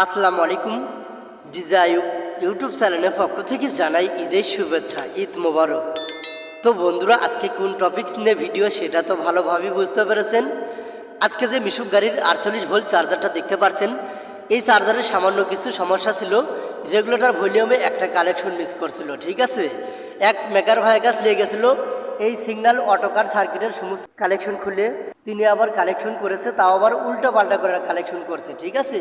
আসসালামু আলাইকুম। ডিজাইউ ইউটিউব চ্যানেলের পক্ষ থেকে জানাই ঈদের শুভেচ্ছা, ঈদ মোবারক। তো বন্ধুরা, আজকে কোন টপিকস নিয়ে ভিডিও সেটা তো ভালোভাবেই বুঝতে পেরেছেন। আজকে যে মিশুক গাড়ির আটচল্লিশ ভোল্ট চার্জারটা দেখতে পাচ্ছেন, এই চার্জারের সামান্য কিছু সমস্যা ছিল। রেগুলেটর ভলিউমে একটা কালেকশন মিস করছিল, ঠিক আছে? এক মেকার ভাইগাস লেগে গেছিল। এই সিগন্যাল অটোকার সার্কিটের সমস্ত কালেকশন খুলে, তিনি আবার কালেকশন করেছে, তাও আবার উল্টো পাল্টা করে কালেকশন করছে, ঠিক আছে?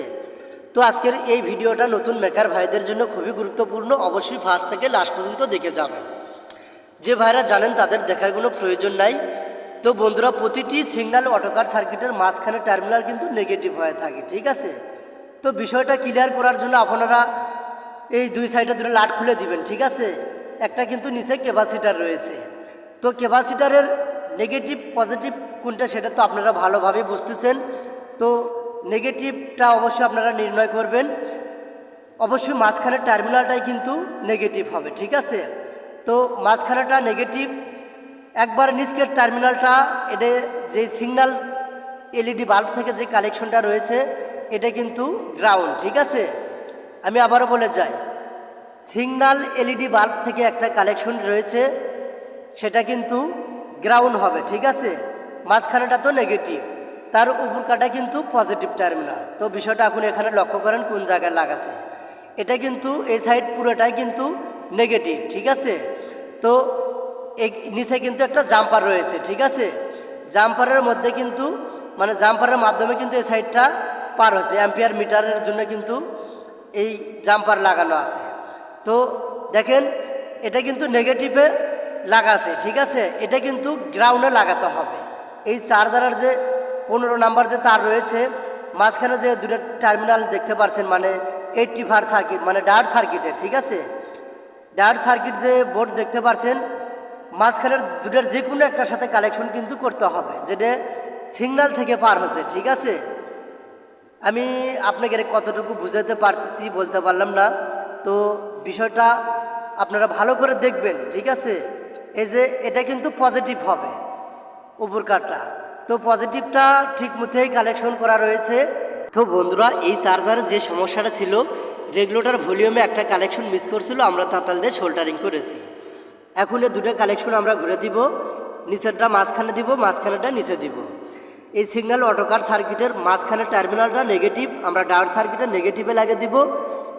তো আজকের এই ভিডিওটা নতুন মেকার ভাইদের জন্য খুবই গুরুত্বপূর্ণ। অবশ্যই ফার্স্ট থেকে লাস্ট পর্যন্ত দেখে যাবেন। যে ভাইরা জানেন তাদের দেখার কোনো প্রয়োজন নাই। তো বন্ধুরা, প্রতিটি সিগন্যাল অটোকার সার্কিটের মাঝখানে টার্মিনাল কিন্তু নেগেটিভ হয়ে থাকে, ঠিক আছে? তো বিষয়টা ক্লিয়ার করার জন্য আপনারা এই দুই সাইডে দুটো লাট খুলে দিবেন, ঠিক আছে? একটা কিন্তু নিচে ক্যাপাসিটার রয়েছে। তো ক্যাপাসিটারের নেগেটিভ পজিটিভ কোনটা সেটা তো আপনারা ভালোভাবে বুঝতেছেন। তো নেগেটিভটা অবশ্যই আপনারা নির্ণয় করবেন। অবশ্যই মাঝখানের টার্মিনালটাই কিন্তু নেগেটিভ হবে, ঠিক আছে? তো মাঝখানেটা নেগেটিভ একবার নিচকের টার্মিনালটা এটা যে সিগনাল এলইডি বাল্ব থেকে যে কালেকশনটা রয়েছে, এটা কিন্তু গ্রাউন্ড ঠিক আছে? আমি আবারও বলে যাই সিগনাল এলইডি বাল্ব থেকে একটা কালেকশন রয়েছে, সেটা কিন্তু গ্রাউন্ড হবে, ঠিক আছে? মাঝখানেটা তো নেগেটিভ তার উপর কাটা কিন্তু পজিটিভ টার্মিনাল তো বিষয়টা এখন এখানে লক্ষ্য করেন কোন জায়গায় লাগাছে। এটা কিন্তু এই সাইড পুরোটাই কিন্তু নেগেটিভ ঠিক আছে? তো এই নিচে কিন্তু একটা জাম্পার রয়েছে, ঠিক আছে? জাম্পারের মধ্যে কিন্তু মানে জাম্পারের মাধ্যমে কিন্তু এই সাইডটা পার হয়েছে অ্যাম্পিয়ার মিটারের জন্য কিন্তু এই জাম্পার লাগানো আছে। তো দেখেন, এটা কিন্তু নেগেটিভে লাগাছে, ঠিক আছে? এটা কিন্তু গ্রাউন্ডে লাগাতে হবে। এই চার্জারের যে পনেরো নাম্বার যে তার রয়েছে, মাঝখানে যে দুটো টার্মিনাল দেখতে পাচ্ছেন মানে এইটটি ফার সার্কিট মানে ডার্ট সার্কিটে ঠিক আছে? ডার্ট সার্কিট যে বোর্ড দেখতে পাচ্ছেন মাঝখানের দুটোর যে কোনো একটার সাথে কালেকশন কিন্তু করতে হবে, যেটা সিগন্যাল থেকে পার হচ্ছে, ঠিক আছে? আমি আপনাকে কতটুকু বুঝাতে পারতেছি বলতে পারলাম না, তো বিষয়টা আপনারা ভালো করে দেখবেন, ঠিক আছে? এই যে এটা কিন্তু পজিটিভ হবে উপর কাটটা তো পজিটিভটা ঠিক মতোই কালেকশন করা রয়েছে। তো বন্ধুরা, এই চার্জারের যে সমস্যাটা ছিল রেগুলেটর ভলিউমে একটা কালেকশন মিস করছিল, আমরা তাতাল দিয়ে শোল্ডারিং করেছি। এখন এই দুটো কালেকশন আমরা ঘুরে দিব, নিচেরটা মাঝখানে দিব মাঝখানেটা নিচে দিব। এই সিগন্যাল অটোকার সার্কিটের মাঝখানে টার্মিনালটা নেগেটিভ আমরা ডাউট সার্কিটের নেগেটিভে লাগিয়ে দিব।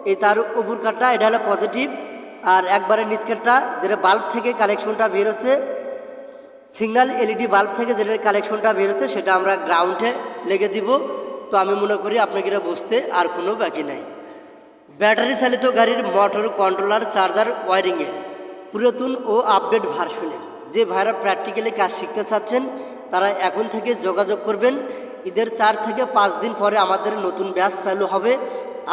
এই তার উপর কাটটা এটা হলো পজিটিভ আর একবারে নিচকেরটা, যেটা বাল্ব থেকে কালেকশনটা বের হচ্ছে সিগন্যাল এলইডি বাল্ব থেকে যেটার কালেকশনটা বেরোচ্ছে সেটা আমরা গ্রাউন্ডে লেগে দিব। তো আমি মনে করি আপনাকে এটা বুঝতে আর কোনো বাকি নাই। ব্যাটারি চালিত গাড়ির মোটর কন্ট্রোলার, চার্জার, ওয়ারিংয়ের, পুরাতন ও আপডেট ভার্সনের, যে ভাইরা প্র্যাকটিক্যালি কাজ শিখতে চাচ্ছেন, তারা এখন থেকে যোগাযোগ করবেন। ঈদের চার থেকে পাঁচ দিন পরে আমাদের নতুন ব্যাচ চালু হবে।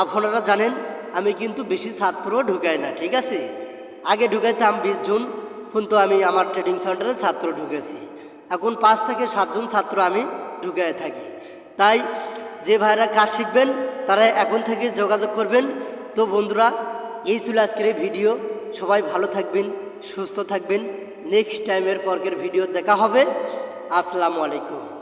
আপনারা জানেন, আমি কিন্তু বেশি ছাত্র ঢুকাই না, ঠিক আছে? আগে ঢুকাইতাম বিশ জন কিন্তু আমি আমার ট্রেডিং সেন্টারে ছাত্র ঢুকেছি। এখন পাঁচ থেকে সাতজন ছাত্র আমি ঢুকে থাকি। তাই যে ভাইরা কাজ শিখবেন, তারা এখন থেকে যোগাযোগ করবেন। তো বন্ধুরা, এই ছিল আজকের এই ভিডিও। সবাই ভালো থাকবেন, সুস্থ থাকবেন। নেক্সট টাইমের পরকের ভিডিও দেখা হবে। আসসালামু আলাইকুম।